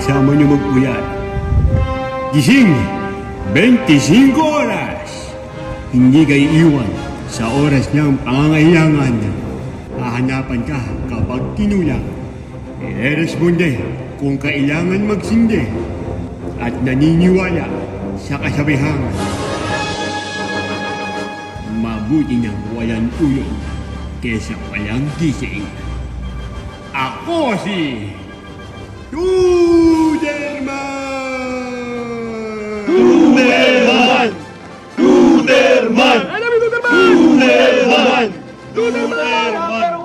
kasama niyo mag-uyat. Gising! 25 oras! Hindi kayo iwan sa oras niyang pangangailangan. Hahanapan ka kapag kinulang. I-responde kung kailangan magsindi at naniniwala sa kasabihan. Mabuti nang walang ulong kesa walang gising. Ako si... Duderman! Duderman! Duderman! Duderman! Duderman! Duderman!